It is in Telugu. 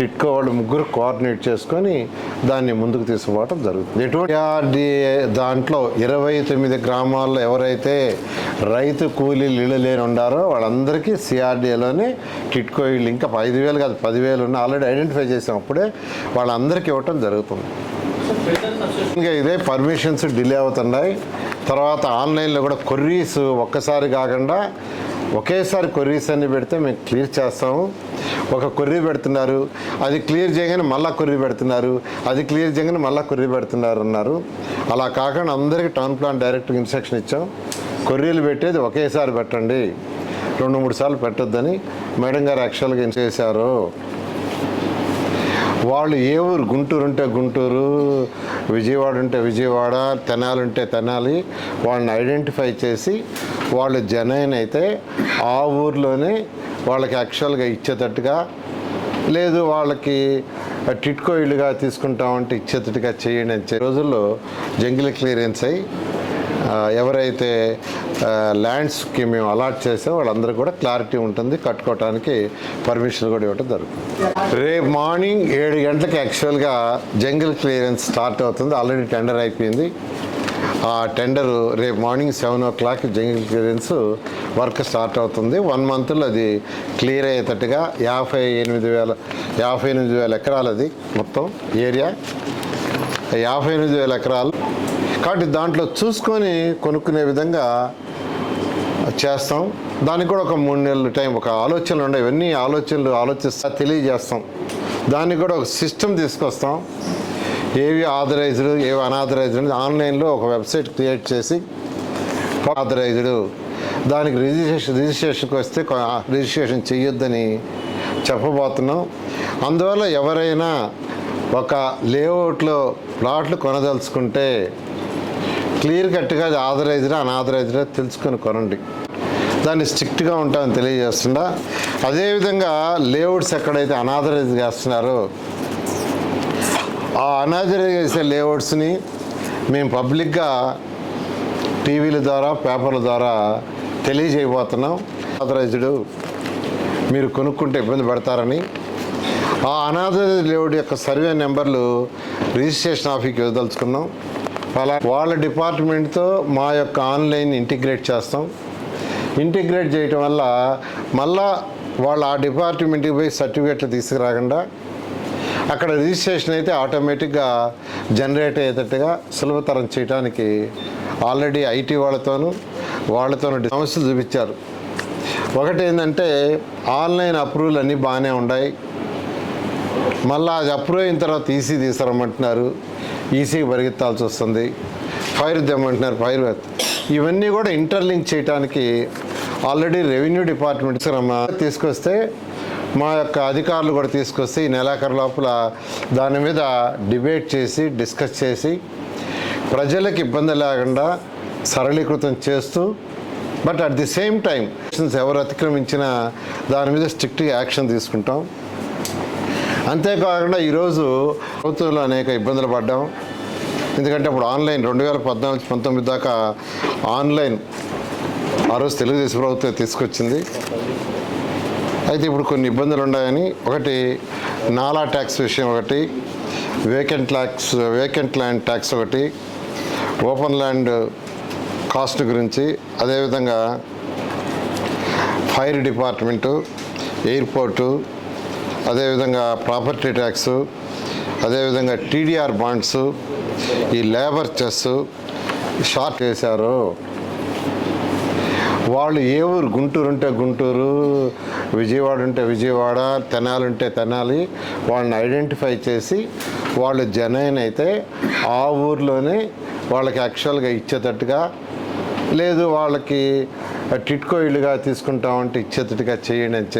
టిట్కో వాళ్ళు ముగ్గురు కోఆర్డినేట్ చేసుకొని దాన్ని ముందుకు తీసుకుపోవడం జరుగుతుంది. ఎటువంటి ఆర్డీఏ దాంట్లో ఇరవై తొమ్మిది గ్రామాల్లో ఎవరైతే రైతు కూలీలు ఇళ్ళు లేని ఉండారో వాళ్ళందరికీ సిఆర్డీఏలోనే టిట్కో ఇళ్ళు. ఇంకా ఐదు వేలు కాదు పదివేలు ఉన్న ఆల్రెడీ ఐడెంటిఫై చేసాం అప్పుడే వాళ్ళందరికీ ఇవ్వటం జరుగుతుంది. ఇంకా ఇదే పర్మిషన్స్ డిలే అవుతున్నాయి. తర్వాత ఆన్లైన్లో కూడా కొర్రీస్ ఒక్కసారి కాకుండా ఒకేసారి కొర్రీస్ అన్ని పెడితే మేము క్లియర్ చేస్తాము. ఒక కొర్రీ పెడుతున్నారు అది క్లియర్ చేయగానే మళ్ళీ కొర్రీ పెడుతున్నారు అది క్లియర్ చేయగానే మళ్ళీ కొర్రీ పెడుతున్నారు అన్నారు. అలా కాకుండా అందరికీ టౌన్ ప్లాన్ డైరెక్ట్గా ఇన్స్ట్రక్షన్ ఇచ్చాం. కొర్రీలు పెట్టేది ఒకేసారి పెట్టండి. రెండు మూడు సార్లు పెట్టొద్దని మేడం గారు యాక్చువల్గా ఏం చేశారు. వాళ్ళు ఏ ఊరు? గుంటూరు ఉంటే గుంటూరు విజయవాడ ఉంటే విజయవాడ తెనాలి ఉంటే తెనాలి వాళ్ళని ఐడెంటిఫై చేసి వాళ్ళు జనైన్ అయితే ఆ ఊర్లోనే వాళ్ళకి యాక్చువల్గా ఇచ్చేటట్టుగా లేదు వాళ్ళకి టిట్కో ఇల్లుగా తీసుకుంటామంటే ఇచ్చేటట్టుగా చేయండి అని చెప్పి రోజుల్లో జంగిల్ క్లియరెన్స్ అయ్యి ఎవరైతే ల్యాండ్స్కి మేము అలాట్ చేస్తే వాళ్ళందరూ కూడా క్లారిటీ ఉంటుంది కట్టుకోవడానికి పర్మిషన్ కూడా ఇవ్వడం జరుగుతుంది. రేపు మార్నింగ్ ఏడు గంటలకు యాక్చువల్గా జంగిల్ క్లియరెన్స్ స్టార్ట్ అవుతుంది ఆల్రెడీ టెండర్ అయిపోయింది. ఆ టెండరు రేపు morning seven o'clock jungle clearance work start అవుతుంది. వన్ మంత్లో అది క్లియర్ అయ్యేటట్టుగా యాభై ఎనిమిది వేల యాభై ఎనిమిది వేల ఎకరాలు అది మొత్తం ఏరియా. యాభై ఎనిమిది వేల ఎకరాలు. కాబట్టి దాంట్లో చూసుకొని కొనుక్కునే విధంగా చేస్తాం. దానికి కూడా ఒక మూడు నెలల టైం ఒక ఆలోచనలు ఉన్నాయి ఇవన్నీ ఆలోచనలు ఆలోచిస్తా తెలియజేస్తాం. దానికి కూడా ఒక సిస్టమ్ తీసుకొస్తాం. ఏవి ఆథరైజ్డ్ ఏవి అనాథరైజ్డ్ అనేది ఆన్లైన్లో ఒక వెబ్సైట్ క్రియేట్ చేసి ఆథరైజ్డ్. దానికి రిజిస్ట్రేషన్ రిజిస్ట్రేషన్కి వస్తే రిజిస్ట్రేషన్ చేయొద్దని చెప్పబోతున్నాం. అందువల్ల ఎవరైనా ఒక లేఅవుట్లో ప్లాట్లు కొనదలుచుకుంటే క్లియర్ కట్గా అది ఆథరైజ్డా అనాథరైజ్డా తెలుసుకొని కొనండి. దాన్ని స్ట్రిక్ట్గా ఉంటామని తెలియజేస్తుందా? అదేవిధంగా లేఅవుట్స్ ఎక్కడైతే అనాథరైజ్ చేస్తున్నారో ఆ అనాథరైజ్ చేసే లేఅవుట్స్ని మేము పబ్లిక్గా టీవీల ద్వారా పేపర్ల ద్వారా తెలియజేయబోతున్నాం. ఆథరైజ్డ్ మీరు కొనుక్కుంటే ఇబ్బంది పడతారని ఆ అనాథ లేవుడి యొక్క సర్వే నెంబర్లు రిజిస్ట్రేషన్ ఆఫీస్కి వదలుచుకున్నాం అలా వాళ్ళ డిపార్ట్మెంట్తో మా యొక్క ఆన్లైన్ ఇంటిగ్రేట్ చేస్తాం. ఇంటిగ్రేట్ చేయటం వల్ల మళ్ళా వాళ్ళ ఆ డిపార్ట్మెంట్కి పోయి సర్టిఫికెట్లు తీసుకురాకుండా అక్కడ రిజిస్ట్రేషన్ అయితే ఆటోమేటిక్గా జనరేట్ అయ్యేటట్టుగా సులభతరం చేయడానికి ఆల్రెడీ ఐటీ వాళ్ళతోనూ వాళ్ళతోనూ సమస్యలు చూపించారు. ఒకటి ఏంటంటే ఆన్లైన్ అప్రూవల్ అన్నీ బాగానే ఉన్నాయి. మళ్ళీ అది అప్రూవ్ అయిన తర్వాత ఈసీ తీసుకురమ్మంటున్నారు ఈసీకి పరిగెత్తాల్సి వస్తుంది. ఫైర్ తెమ్మంటున్నారు ఫైర్ ఇవన్నీ కూడా ఇంటర్లింక్ చేయడానికి ఆల్రెడీ రెవెన్యూ డిపార్ట్మెంట్స్ తీసుకొస్తే మా యొక్క అధికారులు కూడా తీసుకొస్తే ఈ నెలాఖరు లోపల దాని మీద డిబేట్ చేసి డిస్కస్ చేసి ప్రజలకు ఇబ్బంది లేకుండా సరళీకృతం చేస్తూ but at the same time ఎవరు అతిక్రమించినా దాని మీద స్ట్రిక్ట్గా యాక్షన్ తీసుకుంటాం. అంతేకాకుండా ఈరోజు ప్రభుత్వంలో అనేక ఇబ్బందులు పడ్డాం. ఎందుకంటే ఇప్పుడు ఆన్లైన్ రెండు వేల పద్నాలుగు పంతొమ్మిది దాకా ఆన్లైన్ ఆ రోజు తెలుగుదేశం ప్రభుత్వం తీసుకొచ్చింది. అయితే ఇప్పుడు కొన్ని ఇబ్బందులు ఉన్నాయని ఒకటి నాలా ట్యాక్స్ విషయం ఒకటి vacant tax vacant land tax ఒకటి ఓపెన్ ల్యాండ్ కాస్ట్ గురించి అదేవిధంగా ఫైర్ డిపార్ట్మెంటు ఎయిర్పోర్టు అదేవిధంగా ప్రాపర్టీ ట్యాక్స్ అదేవిధంగా టీడీఆర్ బాండ్స్ ఈ లేబర్ చెస్ షార్ట్ చేశారు. వాళ్ళు ఏ ఊరు గుంటూరు ఉంటే గుంటూరు విజయవాడ ఉంటే విజయవాడ తెనాలి ఉంటే తెనాలి వాళ్ళని ఐడెంటిఫై చేసి వాళ్ళు జనైన్ అయితే ఆ ఊర్లోనే వాళ్ళకి యాక్చువల్గా ఇచ్చేటట్టుగా లేదు వాళ్ళకి టిట్కో ఇల్లుగా తీసుకుంటామంటే ఇచ్చేతటిగా చేయండి అని